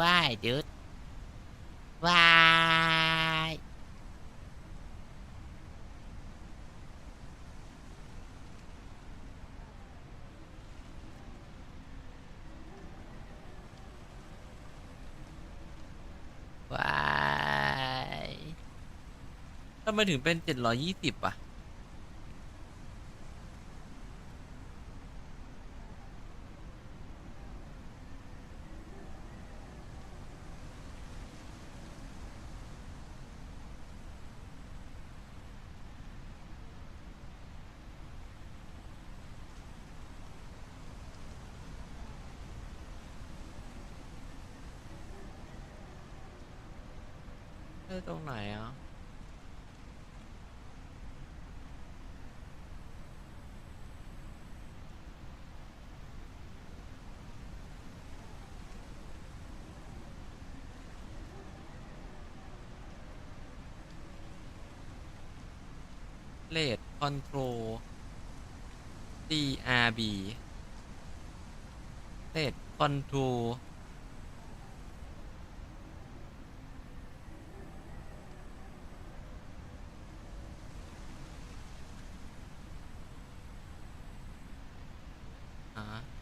ว่ายจุดว่ายว่ายทำไมถึงเป็นเจ็ดร้อยยี่สิบอะ อตรงไหนอะเลดคอนโทรล DRB เลดคอนโทรล อ่า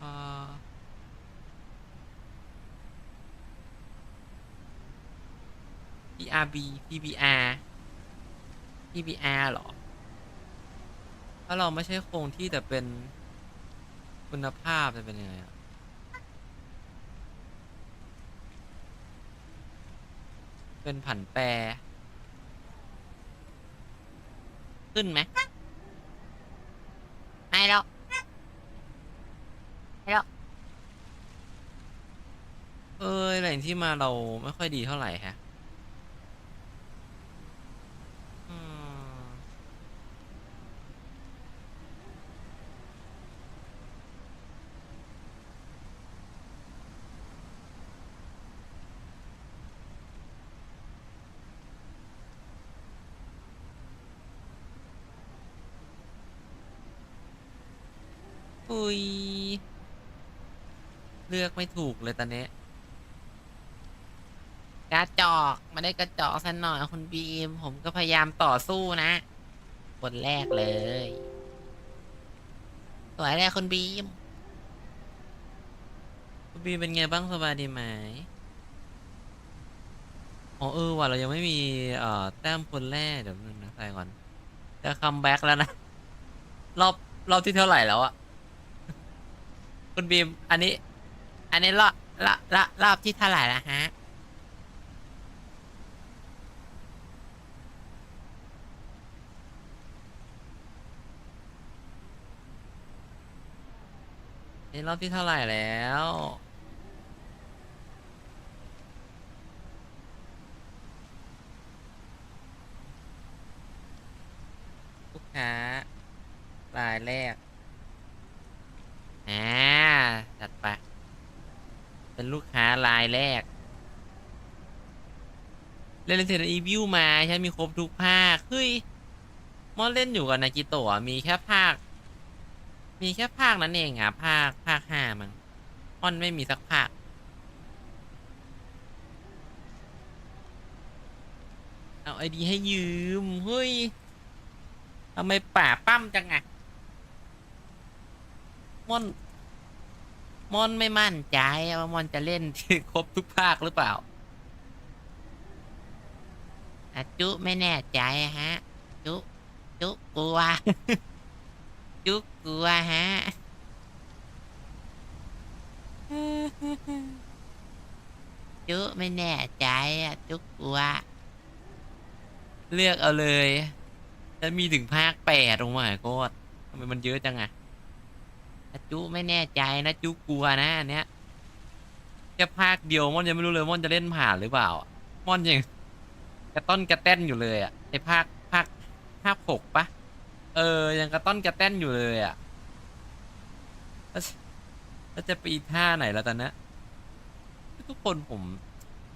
อ่า PRB PBR PBR เหรอ ถ้าเราไม่ใช่คงที่แต่เป็นคุณภาพจะเป็นยังไงอะเป็นผันแปร ขึ้นไหมไม่หรอกไม่หรอกเอ้ยแหล่งที่มาเราไม่ค่อยดีเท่าไหร่ฮะอืมอุ้ย เลือกไม่ถูกเลยตอนนี้กระจอกมาได้กระจอกสันหน่อยคุณบีม ผมก็พยายามต่อสู้นะคนแรกเลยสวยเลยคุณบีม คุณบีมเป็นไงบ้างสบายดีไหมอ๋อเออว่ะเรายังไม่มีเอ่อแต้มคนแรกเดี๋ยวนึงนะใส่ก่อนจะคัมแบ็กแล้วนะ รอบรอบที่เท่าไหร่แล้วอะคุณบีม อันนี้ อันนี้รอบรอบรอบรอบที่เท่าไหร่ละฮะอันนี้รอบที่เท่าไหร่แล้ว ลูกค้ารายแรกอ่า ลูกค้ารายแรก เล่นเซนอีวิวมาใช่มีครบทุกภาค เฮ้ยมอนเล่นอยู่กับนากิโตะมีแค่ภาค มีแค่ภาคนั้นเองอะ ภาคภาคห้ามั้งมอนไม่มีสักภาคเอาไอดีให้ยืม เฮ้ยทำไมป่าปั้มจังอะมอน มอนไม่มั่นใจว่ามอนจะเล่นครบทุกภาคหรือเปล่าอาจุไม่แน่ใจฮะ จุ จุกลัว จุกลัวฮะ จุไม่แน่ใจอะจุกลัว เลือกเอาเลยจะมีถึงภาคแปดลงมาโคตรทำไมมันเยอะจังอะอา จุไม่แน่ใจนะจุกลัวนะอันเนี้ยแค่ภาคเดียวม่อนยังไม่รู้เลยม่อนจะเล่นผ่านหรือเปล่า ม่อนยังกระต้อนกระแต้นอยู่เลยอะไอภาคภาคภาคหกปะเออ ยังกระต้อนกระแต้นอยู่เลยอะแล้วจะไปอีท่าไหนแล้วตอนนี้ทุกคนผม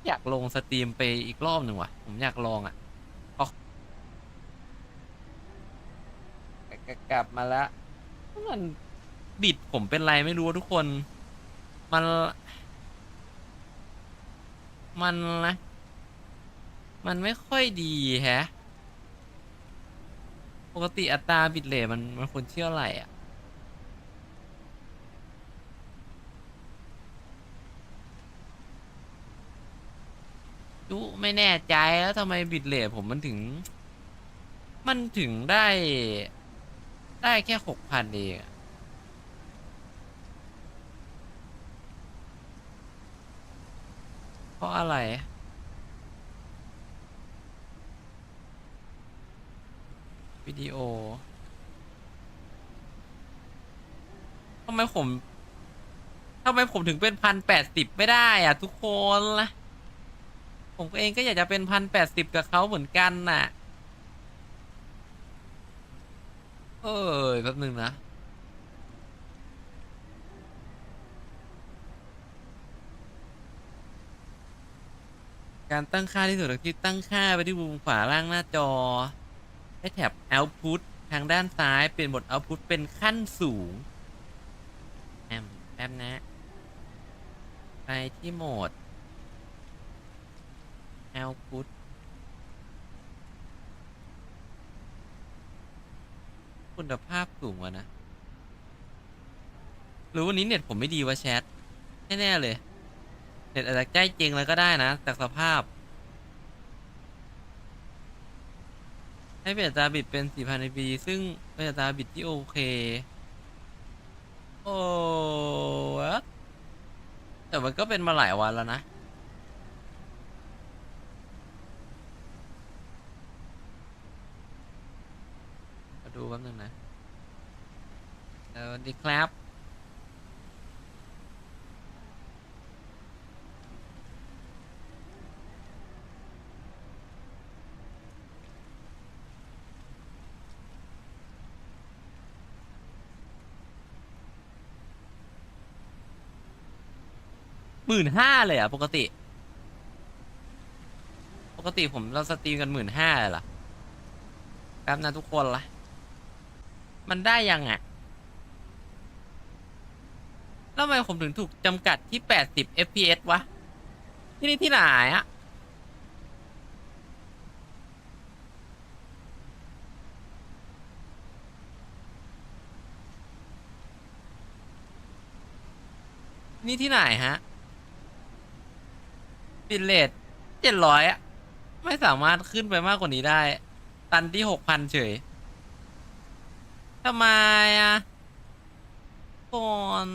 อยากลงสตรีมไปอีกรอบหนึ่งว่ะ ผมอยากลองอะกลับมาแล้วมัน บิดผมเป็นไรไม่รู้ทุกคน มัน มันนะมันไม่ค่อยดีแฮะ ปกติอัตราบิดเลทมันมันควรเชื่ออะไรอะจุไม่แน่ใจแล้วทำไมบิดเลทผมมันถึง มันถึงได้ ได้แค่หกพันเองอะ เพราะอะไร วิดีโอทำไมผมทำไมผมถึงเป็นพันแปดสิบไม่ได้อะทุกคนล่ะ ผมเองก็อยากจะเป็นพันแปดสิบกับเขาเหมือนกันน่ะ เอ้ยแป๊บหนึ่งนะ การตั้งค่าที่สุดก็คือตั้งค่าไปที่มุมขวาล่างหน้าจอให้แถบ output ทางด้านซ้ายเป็นบท output เป็นขั้นสูงแอมแป๊บนะ ไปที่โหมด output คุณภาพสูงวะนะ หรือวันนี้เน็ตผมไม่ดีวะแชท แน่ ๆ เลย เน็ตอาจจะใกล้จริงแล้วก็ได้นะ จากสภาพ ให้เป็นอัตราบิตเป็น4,000 dB ซึ่งเป็นอัตราบิตที่โอเค โอ้แต่มันก็เป็นมาหลายวันแล้วนะดูแป๊บนึงนะสวัสดีครับ หมื่นห้าเลยอะ ปกติ ปกติผมเราสตรีมกันหมื่นห้าเลยเหรอแป๊บนะทุกคนละมันได้ยังอะแล้วทำไมผมถึงถูกจำกัดที่ 80 fps วะ ที่นี่ที่ไหนอะนี่ที่ไหนฮะ บิเลทเจ็ดร้อยอะไม่สามารถขึ้นไปมากกว่านี้ได้ ตันที่หกพันเฉยทำไมอะก่อน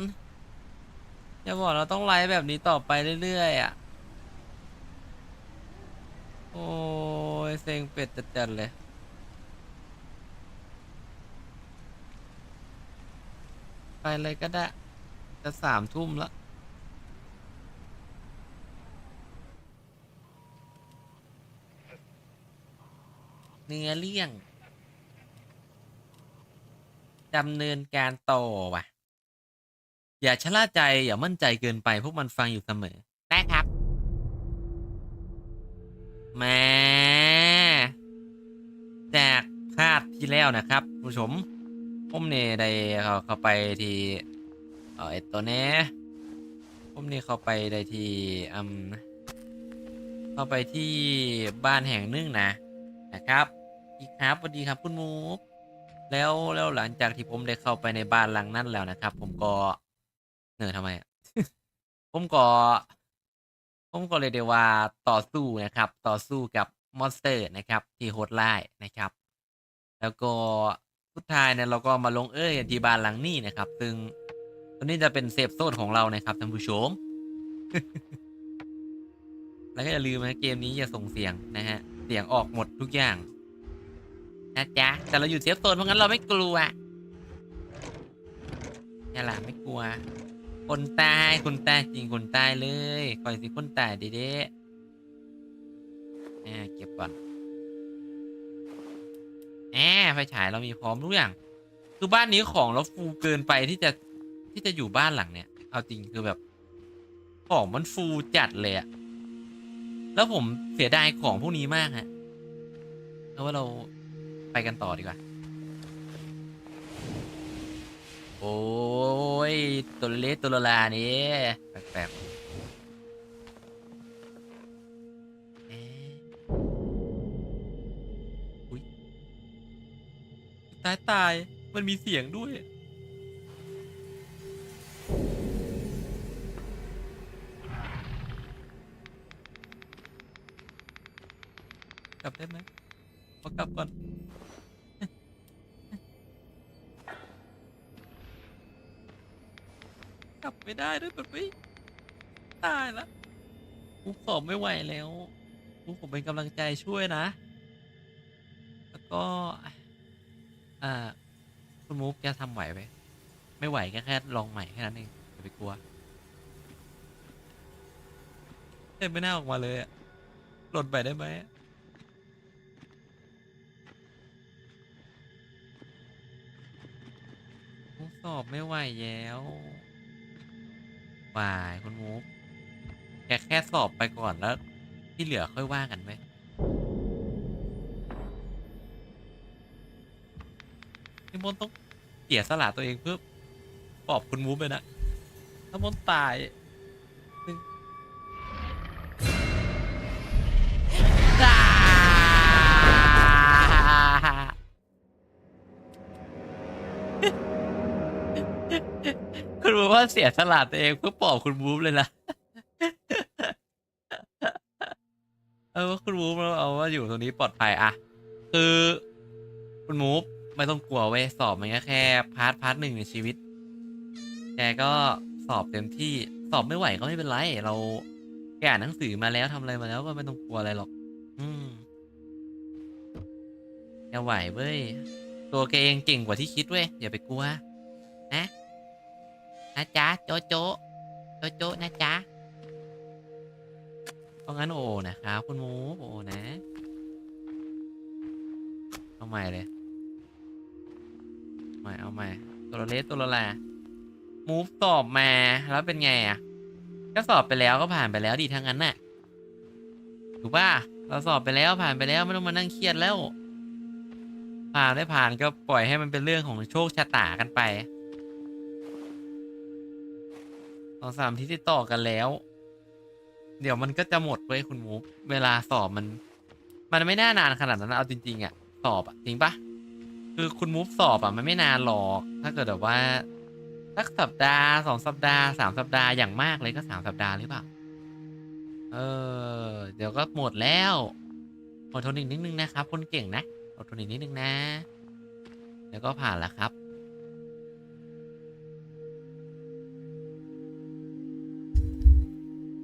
อย่าบอกเราต้องไลฟ์แบบนี้ต่อไปเรื่อยๆอะโอ้ยเซ็งเป็ดจัดๆเลยไปเลยก็ได้ จะสามทุ่มแล้ว เนื้อเรื่องดำเนินการต่อว่ะ อย่าชะล่าใจ อย่ามั่นใจเกินไป พวกมันฟังอยู่เสมอได้ครับแม่จากภาคที่แล้วนะครับผู้ชมผมเนี่ยได้เขาเข้าไปที่เออไอตัวเนี้ผมนี่เข้าไปได้ที่อืมเข้าไปที่บ้านแห่งหนึ่งนะ นะครับอีกครับสวัสดีครับคุณมูฟแล้วแล้วหลังจากที่ผมได้เข้าไปในบ้านหลังนั้นแล้วนะครับ ผมก็เหนื่อยทำไมผมก็ ผมก็เลยได้ว่าต่อสู้นะครับ ต่อสู้กับมอนสเตอร์นะครับ ที่โหดร้ายนะครับ แล้วก็สุดท้ายเนี่ยเราก็มาลงเอ้ยที่บ้านหลังนี้นะครับ ซึ่งตัวนี้จะเป็นเซฟโซนของเรานะครับท่านผู้ชม แล้วก็อย่าลืมนะเกมนี้อย่าส่งเสียงนะฮะ เสียงออกหมดทุกอย่างนะจ๊ะแต่เราอยู่เซฟโซนเพราะงั้นเราไม่กลัวนี่แหละไม่กลัว คนตายคนตายจริงคนตายเลยคอยสิคนตายเด้ๆอ่าเก็บก่อนแอบไฟฉายเรามีพร้อมทุกอย่าง คือบ้านนี้ของเราฟูเกินไปที่จะที่จะอยู่บ้านหลังเนี้ยเอาจริงคือแบบ ของมันฟูจัดเลยอะ แล้วผมเสียดายของพวกนี้มากฮะแล้วว่าเราไปกันต่อดีกว่า โอ้ยตัวเล็กตัวละลานี่แปลกๆตายตาย มันมีเสียงด้วย ได้ไหมขอกลับก่อน กลับไม่ได้ด้วยแบบไม่ตายละกูสอไม่ไหวแล้วกูผมเป็นกำลังใจช่วยนะ แล้วก็ อ่า คุณมูฟจะทำไหวไหมไม่ไหวก็แค่ลองใหม่แค่นั้นเองอย่าไปกลัวเอ้ยไม่น่าออกมาเลยอะหล่นไปได้ไหม สอบไม่ไหวแล้ววายคุณมูฟแกแค่สอบไปก่อนแล้ว ที่เหลือค่อยว่ากันไหมนี่มนต์ต้องเสียสละตัวเองเพื่อปอบคุณมูฟเลยนะถ้ามนตาย เสียสละตัวเองเพื่อปลอบคุณมูฟเลยนะเออว่าคุณมูฟเราเอาว่าอยู่ตรงนี้ปลอดภัยอะคือคุณมูฟไม่ต้องกลัวเว้ยสอบมันก็แค่พาร์ทพาร์ทหนึ่งในชีวิตแกก็สอบเต็มที่สอบไม่ไหวก็ไม่เป็นไร เราแกอ่านหนังสือมาแล้วทำอะไรมาแล้วก็ไม่ต้องกลัวอะไรหรอก อืมแกไหวเว้ยตัวแกเองเก่งกว่าที่คิดเว้ยอย่าไปกลัวนะ นะจ๊ะ โจโจโจโจนะจ๊ะเพราะงั้นโอนะครับคุณมูฟโอนะเอาใหม่เลยเอาใหม่เอาใหม่ตัวเลสตัวละแลมูฟสอบมาแล้วเป็นไงอะก็สอบไปแล้วก็ผ่านไปแล้วดีทั้งนั้นน่ะถูกป่ะเราสอบไปแล้วผ่านไปแล้วไม่ต้องมานั่งเครียดแล้ว ผ่านได้ผ่านก็ปล่อยให้มันเป็นเรื่องของโชคชะตากันไป องสามที่ติดต่อกันแล้ว เดี๋ยวมันก็จะหมดเว้ยคุณมูฟเวลาสอบมัน มันไม่น่านานขนาดนั้นนะเอาจริง ๆอะสอบอะจริงปะคือคุณมูฟสอบอะมันไม่นานหรอกถ้าเกิดแบบว่าสักสัปดาห์สองสัปดาห์สามสัปดาห์อย่างมากเลยก็สามสัปดาห์หรือเปล่าเออ เดี๋ยวก็หมดแล้วอดทนอีกนิดนึงนะครับ คนเก่งนะอดทนอีกนิดนึงนะเดี๋ยวก็ผ่านแล้วครับ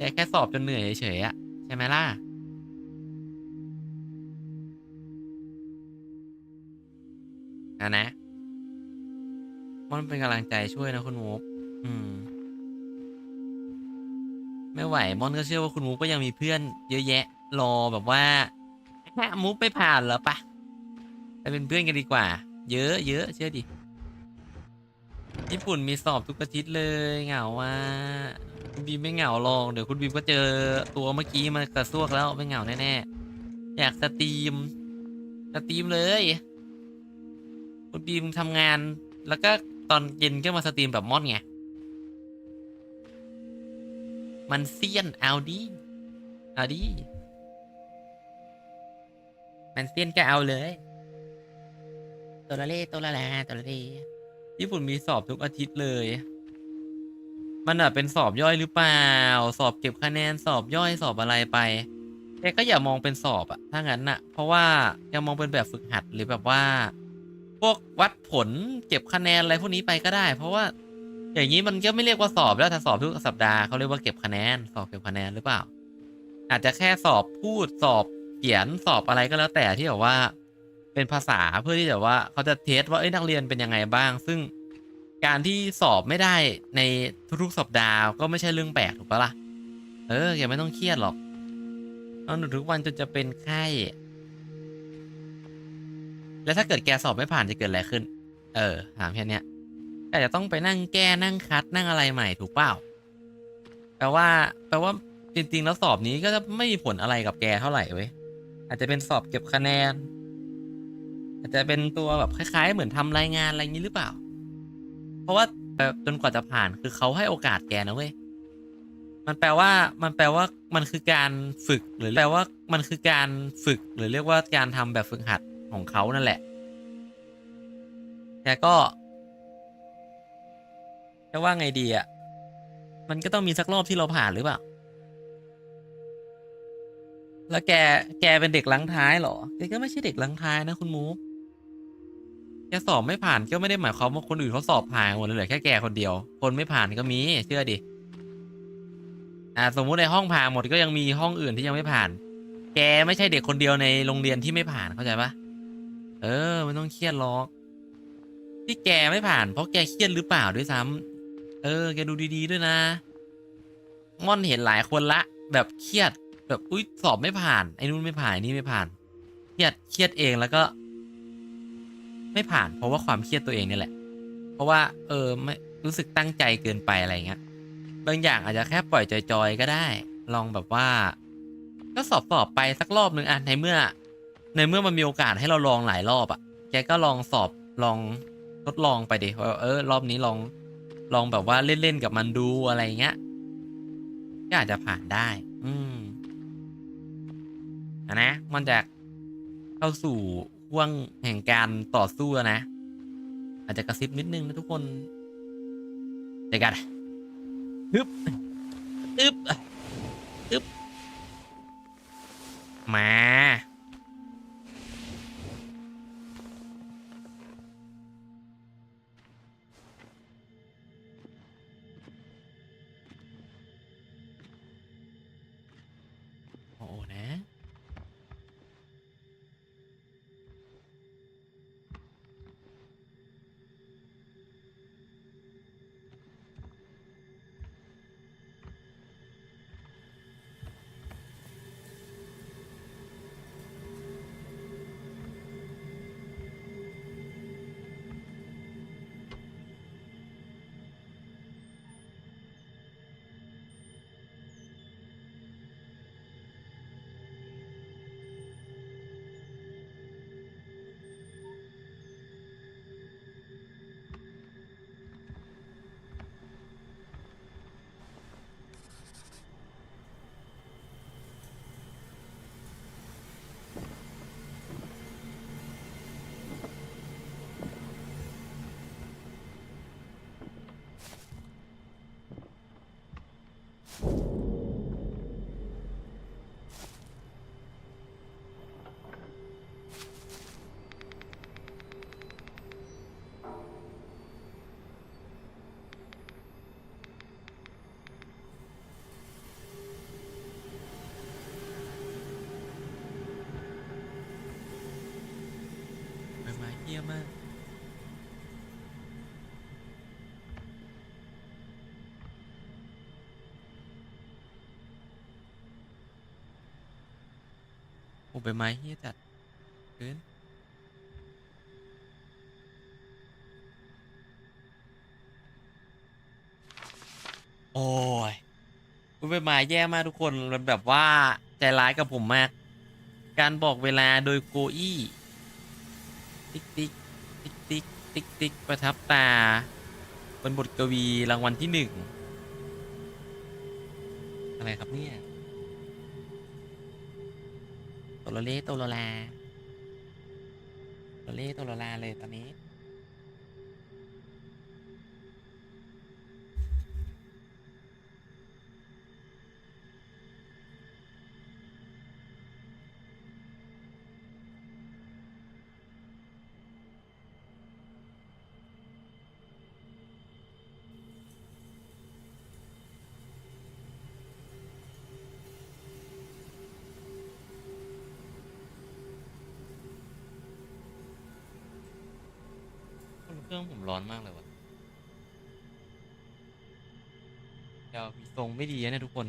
แค่แค่สอบจนเหนื่อยเฉยๆอะใช่ไหมล่ะ นะนะ มันเป็นกำลังใจช่วยนะคุณมูฟอืม ไม่ไหว มอนก็เชื่อว่าคุณมูฟก็ยังมีเพื่อนเยอะแยะ รอแบบว่าแค่มูฟไม่ผ่านเหรอปะไปเป็นเพื่อนกันดีกว่า เยอะเยอะเชื่อดิญี่ปุ่นมีสอบทุกอาทิตย์เลยเหงาว่า คุณบีมไม่เหงาหรอกเดี๋ยวคุณบีมก็เจอตัวเมื่อกี้มากระซวกแล้วไม่เหงาแน่ๆอยากสตรีมสตรีมเลย คุณบีมทำงาน แล้วก็ตอนเย็นก็มาสตรีมแบบมอนไงมันเซียนเอาดิเอาดิมันเซียนก็เอาเลยตัวละเล่ตัวละลตัวละเล่ญี่ปุ่นมีสอบทุกอาทิตย์เลย มันอะเป็นสอบย่อยหรือเปล่า สอบเก็บคะแนนสอบย่อยสอบอะไรไปแกก็อย่ามองเป็นสอบอะถ้างั้นน่ะ เพราะว่าอย่ามองเป็นแบบฝึกหัดหรือแบบว่า พวกวัดผลเก็บคะแนนอะไรพวกนี้ไปก็ได้ เพราะว่า อย่างนี้มันก็ไม่เรียกว่าสอบแล้วถ้าสอบทุกสัปดาห์เขาเรียกว่าเก็บคะแนน สอบเก็บคะแนนหรือเปล่า อาจจะแค่สอบพูดสอบเขียนสอบอะไรก็แล้วแต่ที่แบบว่า เป็นภาษาเพื่อที่จะว่าเขาจะเทสว่าเอ้ยนักเรียนเป็นยังไงบ้าง ซึ่ง การที่สอบไม่ได้ในทุกๆสัปดาห์ก็ไม่ใช่เรื่องแปลกถูกปะล่ะ เอออย่าไม่ต้องเครียดหรอกต้องหนูทุกวันจนจะเป็นไข้ แล้วถ้าเกิดแกสอบไม่ผ่านจะเกิดอะไรขึ้น เออ ถามแค่นี้ยแต่จะต้องไปนั่งแก้นั่งคัดนั่งอะไรใหม่ถูกเปล่า แปลว่า แปลว่าจริงๆ แล้วสอบนี้ก็จะไม่มีผลอะไรกับแกเท่าไหร่เว้ย อาจจะเป็นสอบเก็บคะแนน อาจจะเป็นตัวแบบคล้ายๆ เหมือนทำรายงานอะไรอย่างนี้หรือเปล่า เพราะว่าจนกว่าจะผ่านคือเขาให้โอกาสแกนะเว้ยมันแปลว่ามันแปลว่ามันคือการฝึกหรือแปลว่ามันคือการฝึกหรือเรียกว่าการทำแบบฝึกหัดของเขานั่นแหละแต่ก็จะว่าไงดีอะ มันก็ต้องมีสักรอบที่เราผ่านหรือเปล่า แล้วแก แกเป็นเด็กลังท้ายเหรอ แกก็ไม่ใช่เด็กลังท้ายนะคุณมูฟ แกสอบไม่ผ่านก็ไม่ได้หมายความว่าคนอื่นเขาสอบผ่านหมดเลยเหลือแค่แกคนเดียว คนไม่ผ่านก็มีเชื่อดิอ่าสมมุติในห้องผ่านหมดก็ยังมีห้องอื่นที่ยังไม่ผ่าน แกไม่ใช่เด็กคนเดียวในโรงเรียนที่ไม่ผ่านเข้าใจปะเออไม่ต้องเครียดหรอกที่แกไม่ผ่าน เพราะแกเครียดหรือเปล่าด้วยซ้ำเออ แกดูดี ๆ ด้วยนะม่อนเห็นหลายคนละ แบบเครียดแบบอุ้ยสอบไม่ผ่านไอ้นู่นไม่ผ่านไอ้นี่ไม่ผ่าน เครียดเครียดเองแล้วก็ ไม่ผ่าน เพราะว่าความเครียดตัวเองนี่แหละ เพราะว่า เออไม่รู้สึกตั้งใจเกินไปอะไรเงี้ยบางอย่างอาจจะแค่ปล่อยจอยๆก็ได้ ลองแบบว่า ก็สอบสอบไปสักรอบหนึ่งอะในเมื่อ ในเมื่อมันมีโอกาสให้เราลองหลายรอบอะแกก็ลองสอบลองทดลองไปดิว่าเออ รอบนี้ลองลองแบบว่าเล่นๆกับมันดูอะไรเงี้ยก็อาจจะผ่านได้ อืมอะนะมันจะเข้าสู่ ห่วงแห่งการต่อสู้แล้วนะ อาจจะกระซิบนิดนึงนะทุกคนเดี๋ยวกันฮึบฮึบฮึบมา ใโอ้ใบไม้เฮี้ยจัดเกินโอ้ยอุ๊ยใบไม้แย่มากทุกคนมันแบบว่าใจร้ายกับผมมาก การบอกเวลาโดยโกอี้ ติ๊กติ๊กติ๊กติ๊กติ๊กติ๊กประทับตาบนบทกวีรางวัลที่หนึ่ง อะไรครับเนี่ย โตโลเล่โตโลลาโตโลเล่โตโลลาเลยตอนนี้ รื่อง ผม ร้อนมากเลยวะเดี๋ยวทรงไม่ดีนะเนี่ยทุกคน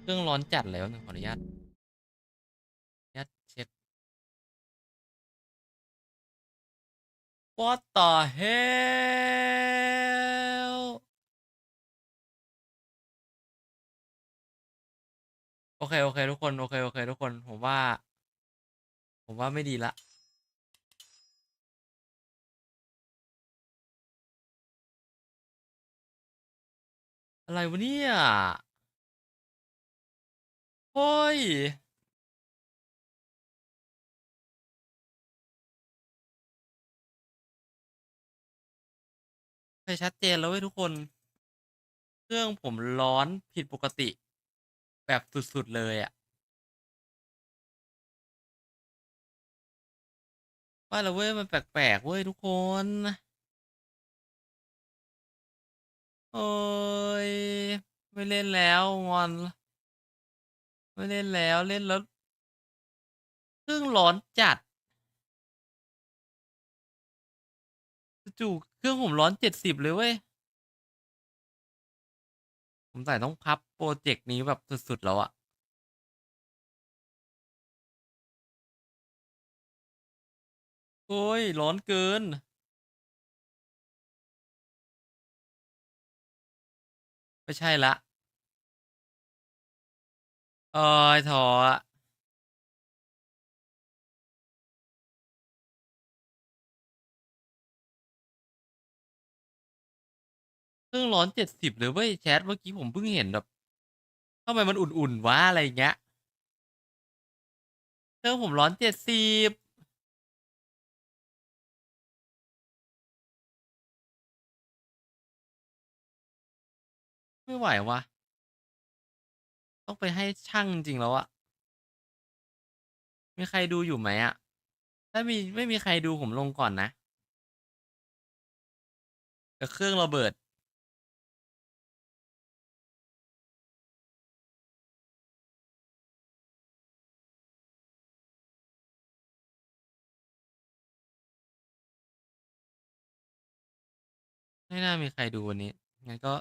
เครื่องร้อนจัดเลยวหนึ่งขออนุญาตอนุญาตเช็ด What the hell โอเค โอเค ทุกคน โอเค โอเค ทุกคน ผมว่า ผมว่าไม่ดีล้ว อะไรวะเนี่ยเฮ้ยเคยชัดเจนแล้วเว้ยทุกคน เครื่องผมร้อนผิดปกติ แบบสุด ๆ เลยอะว่าแล้วเว้ยมันแปลกๆเว้ยทุกคน โอ๊ยไม่เล่นแล้วงอน ไม่เล่นแล้วเล่นแล้วเครื่องร้อนจัดจู่เครื่องผมร้อน70เลยเว้ยสงสัยต้องพับพรเจกต์นี้แบบสุดๆแล้วอะโอ๊ยร้อนเกิน ไม่ใช่ล้วโอ๊ยท้ออะเครื่องร้อน70เลยเว้ยแชทเมื่อกี้ผมเพิ่งเห็นแบบทำไมมันอุ่นๆวะอะไรเงี้ยเครื่องผมร้อน70 ไม่ไหววะต้องไปให้ช่างจริงแล้วอะมีใครดูอยู่ไหมอะถ้ามีไม่มีใครดูผมลงก่อนนะเดี๋ยวเครื่องระเบิด ไม่น่ามีใครดูวันนี้งั้นก็